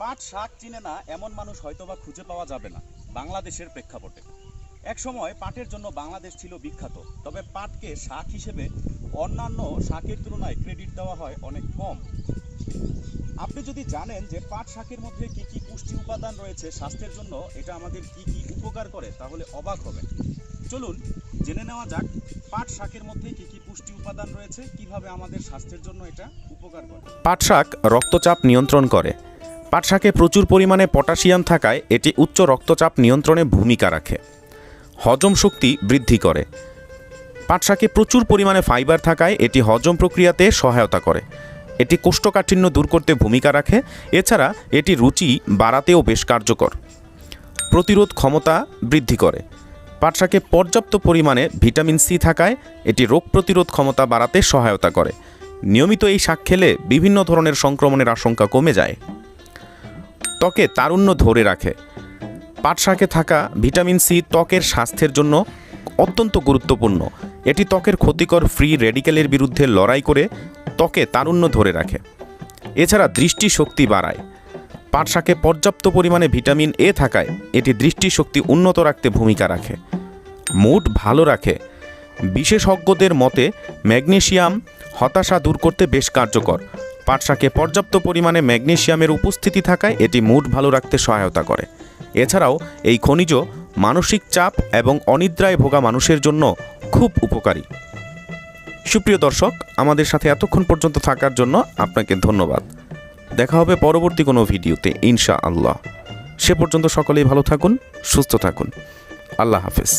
পাট শাক চিনে না, এমন মানুষ হয়তোবা খুঁজে পাওয়া যাবে না, বাংলাদেশের প্রেক্ষাপটে। একসময় পাটের জন্য বাংলাদেশ ছিল বিখ্যাত, তবে পাটকে শাক হিসেবে অন্যান্য শাকের তুলনায় ক্রেডিট দেওয়া হয় অনেক কম। আপনি যদি জানেন যে পাট শাকের মধ্যে কি কি পুষ্টি উপাদান রয়েছে, স্বাস্থ্যের জন্য এটা আমাদের কি কি উপকার করে, তাহলে অবাক হবেন। চলুন, জেনে নেওয়া যাক, পাট শাকের মধ্যে কি কি পুষ্টি উপাদান রয়েছে, কীভাবে আমাদের স্বাস্থ্যের জন্য এটা উপকার করে। পাট শাক রক্তচাপ নিয়ন্ত্রণ করে পাট শাকে প্রচুর পরিমাণে পটাশিয়াম থাকায় এটি উচ্চ রক্তচাপ নিয়ন্ত্রণে ভূমিকা রাখে। হজম শক্তি বৃদ্ধি করে। পাট শাকে প্রচুর পরিমাণে ফাইবার থাকায় এটি হজম প্রক্রিয়াতে সহায়তা করে। এটি কোষ্ঠকাঠিন্য দূর করতে ভূমিকা রাখে। এছাড়া এটি রুচি বাড়াতেও বেশ কার্যকর। প্রতিরোধ ক্ষমতা বৃদ্ধি করে। পাটশাকে পর্যাপ্ত পরিমাণে ভিটামিন সি থাকায় এটি রোগ প্রতিরোধ ক্ষমতা বাড়াতে সহায়তা করে। নিয়মিত এই শাক খেলে বিভিন্ন ধরনের সংক্রমণের আশঙ্কা কমে যায়। ত্বকে তারুণ্য ধরে রাখে। পাট শাকে থাকা ভিটামিন সি ত্বকের স্বাস্থ্যের জন্য অত্যন্ত গুরুত্বপূর্ণ। এটি ত্বকের ক্ষতিকর ফ্রি রেডিকেলের বিরুদ্ধে লড়াই করে ত্বকে তারুণ্য ধরে রাখে। এছাড়া দৃষ্টিশক্তি বাড়ায়। পাট শাকে পর্যাপ্ত পরিমাণে ভিটামিন এ থাকায় এটি দৃষ্টিশক্তি উন্নত রাখতে ভূমিকা রাখে। মুড ভালো রাখে। বিশেষজ্ঞদের মতে ম্যাগনেশিয়াম হতাশা দূর করতে বেশ কার্যকর। পাট শাকে পর্যাপ্ত পরিমাণে ম্যাগনেশিয়ামের উপস্থিতি থাকায় এটি মুড ভালো রাখতে সহায়তা করে। এছাড়াও, এই খনিজ মানসিক চাপ এবং অনিদ্রায় ভোগা মানুষের জন্য খুব উপকারী। সুপ্রিয় দর্শক, আমাদের সাথে এতক্ষণ পর্যন্ত থাকার জন্য আপনাকে ধন্যবাদ। দেখা হবে পরবর্তী কোনো ভিডিওতে ইনশা আল্লাহ সে পর্যন্ত সকলেই ভালো থাকুন, সুস্থ থাকুন। আল্লাহ হাফেজ।